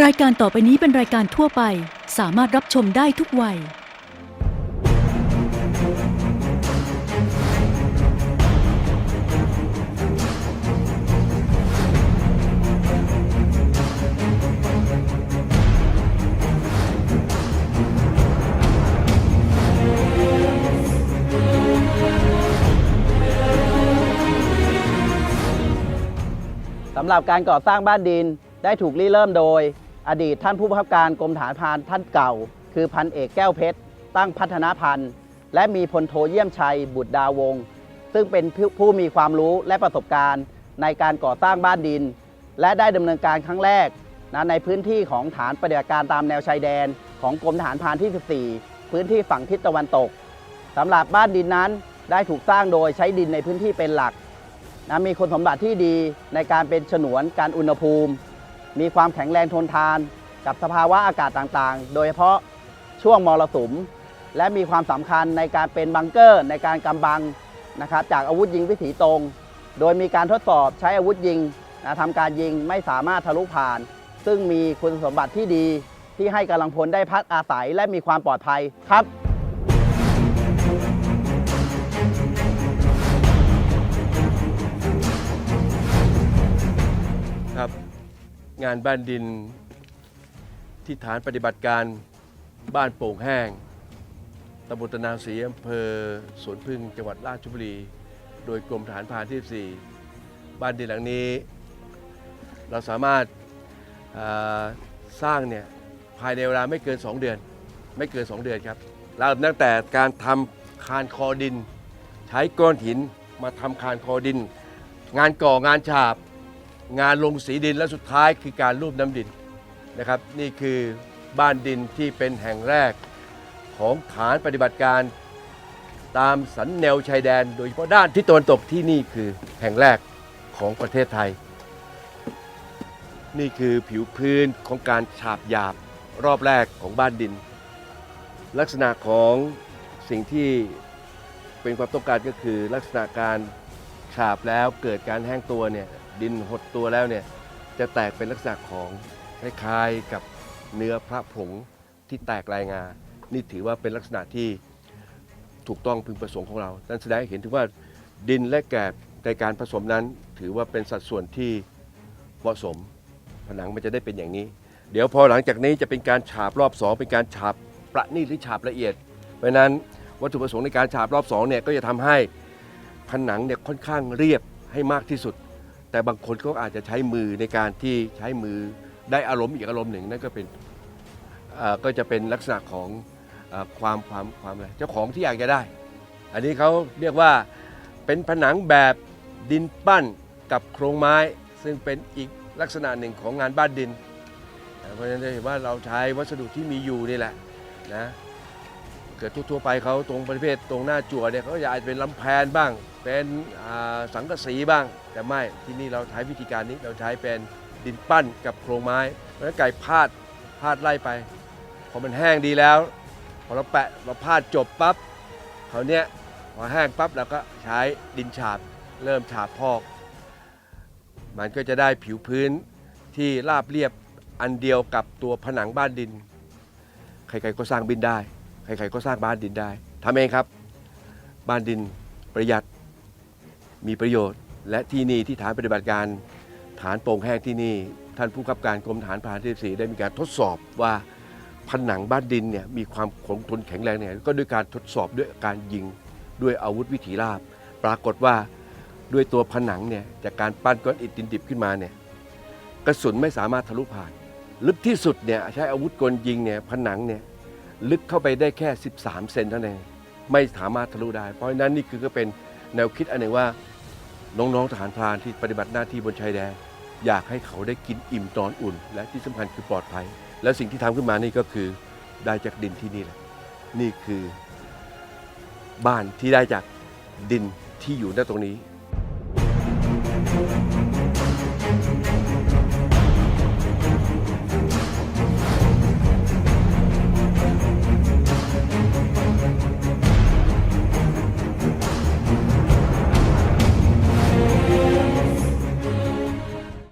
รายการต่อไปนี้เป็นรายการทั่วไป สามารถรับชมได้ทุกวัย สำหรับการก่อสร้างบ้านดินได้ถูกริเริ่มโดย อดีตท่านผู้บังคับการกรมฐานพานท่านเก่า คือพันเอกแก้วเพชร ตั้งพัฒนาพันธ์ และมีพลโทเยี่ยมชัย บุตรดาวง ซึ่งเป็นผู้มีความรู้และประสบการณ์ในการก่อสร้างบ้านดิน และได้ดำเนินการครั้งแรกนะในพื้นที่ของฐานปฏิบัติการตามแนวชายแดน ของกรมทหารพานที่ 14 พื้นที่ฝั่งทิศตะวันตกสำหรับบ้านดินนั้นได้ถูกสร้างโดยใช้ดินในพื้นที่เป็นหลักนะมีคุณสมบัติที่ดีในการเป็นฉนวนการอุณหภูมิ มีความแข็งแรงทนทานกับสภาวะอากาศต่างๆ โดยเฉพาะช่วงมรสุม และมีความสำคัญในการเป็นบังเกอร์ ในการกำบังนะครับจากอาวุธยิงวิถีตรง โดยมีการทดสอบใช้อาวุธยิงนะทำการยิงไม่สามารถทะลุผ่าน ซึ่งมีคุณสมบัติที่ดีที่ให้กำลังพลได้พักอาศัยและมีความปลอดภัยครับครับ งานบ้านดิน ที่ฐานปฏิบัติการบ้านโป่งแห้งตำบลตะนาวศรีอำเภอสวนพึ่งจังหวัดราชบุรี โดยกรมฐานพานที่4บ้านดินหลังนี้ เราสามารถาสร้างเนี่ยภายในเวลาไม่เกิน 2 เดือน ไม่เกิน 2 เดือนครับเราตั้งแต่การทำคานคอดิน ใช้ก้อนหินมาทำคานคอดิน งานก่องานฉาบ งานลงสีดินและสุดท้ายคือการรูปน้ำดินนะครับ นี่คือบ้านดินที่เป็นแห่งแรกของฐานปฏิบัติการตามสันแนวชายแดน โดยเฉพาะด้านทิศตะวันตกที่นี่คือแห่งแรกของประเทศไทย นี่คือผิวพื้นของการฉาบหยาบรอบแรกของบ้านดิน ลักษณะของสิ่งที่เป็นความต้องการก็คือลักษณะการฉาบแล้วเกิดการแห้งตัวเนี่ย ดินหดตัวแล้วเนี่ยจะแตกเป็นลักษณะของคล้ายๆกับเนื้อพระผงที่แตกลายงา นี่ถือว่าเป็นลักษณะที่ถูกต้องพึงประสงค์ของเรานั่นแสดงให้เห็นถึงว่าดินและแกบในการผสมนั้นถือว่าเป็นสัดส่วนที่เหมาะสม ผนังมันจะได้เป็นอย่างนี้ เดี๋ยวพอหลังจากนี้จะเป็นการฉาบรอบสองเป็นการฉาบประณีตหรือฉาบละเอียด เพราะฉะนั้นวัตถุประสงค์ในการฉาบรอบสองเนี่ยก็จะทำให้ผนังเนี่ยค่อนข้างเรียบให้มากที่สุด แต่บางคนก็อาจจะใช้มือในการที่ใช้มือได้อารมณ์อีกอารมณ์หนึ่งนั่นก็เป็นก็จะเป็นลักษณะของอความความความอะไรเจ้าของที่อยากจะได้ อันนี้เขาเรียกว่าเป็นผนังแบบดินปั้นกับโครงไม้ ซึ่งเป็นอีกลักษณะหนึ่งของงานบ้านดิน เพราะฉะนั้นจะเห็นว่าเราใช้วัสดุที่มีอยู่นี่แหละนะ กิดทั่วๆไปเขาตรงประเภทตรงหน้าจั่วเนี่ยเขาจะอาจจะเป็นลำแพนบ้าง เป็นสังกะสีบ้าง แต่ไม่ที่นี่เราใช้วิธีการนี้เราใช้เป็นดินปั้นกับโครงไม้เพราะฉะนั้นไก่พาดพาดไล่ไปพอมันแห้งดีแล้ว พอเราแปะเราพาดจบปั๊บเขาวเนี้ยพอแห้งปั๊บเราก็ใช้ดินฉาบเริ่มฉาบพอก มันก็จะได้ผิวพื้นที่ราบเรียบอันเดียวกับตัวผนังบ้านดิน ใครๆก็สร้างบินได้ ใครๆก็สร้างบ้านดินได้ทำเองครับ บ้านดินประหยัดมีประโยชน์ และที่นี่ที่ฐานปฏิบัติการฐานโป่งแห้งที่นี่ ท่านผู้กำกับการกรมฐานพรานที่สีได้มีการทดสอบว่าผนังบ้านดินเนี่ยมีความคงทนแข็งแรงเนี่ยก็ด้วยการทดสอบด้วยการยิงด้วยอาวุธวิถีราบ ปรากฏว่าด้วยตัวผนังเนี่ยจากการปั้นก้อนอิฐดินดิบขึ้นมาเนี่ยกระสุนไม่สามารถทะลุผ่าน ลึกที่สุดเนี่ยใช้อาวุธกลยิงเนี่ยผนังเนี่ย ลึกเข้าไปได้แค่ 13 เซนเท่านั้นเองไม่สามารถทะลุได้ เพราะฉะนั้นนี่คือก็เป็นแนวคิดอันหนึ่งว่า น้องๆทหารพรานที่ปฏิบัติหน้าที่บนชายแดนอยากให้เขาได้กินอิ่มนอนอุ่น และที่สำคัญคือปลอดภัย และสิ่งที่ทำขึ้นมานี่ก็คือได้จากดินที่นี่แหละนี่คือบ้านที่ได้จากดินที่อยู่ณตรงนี้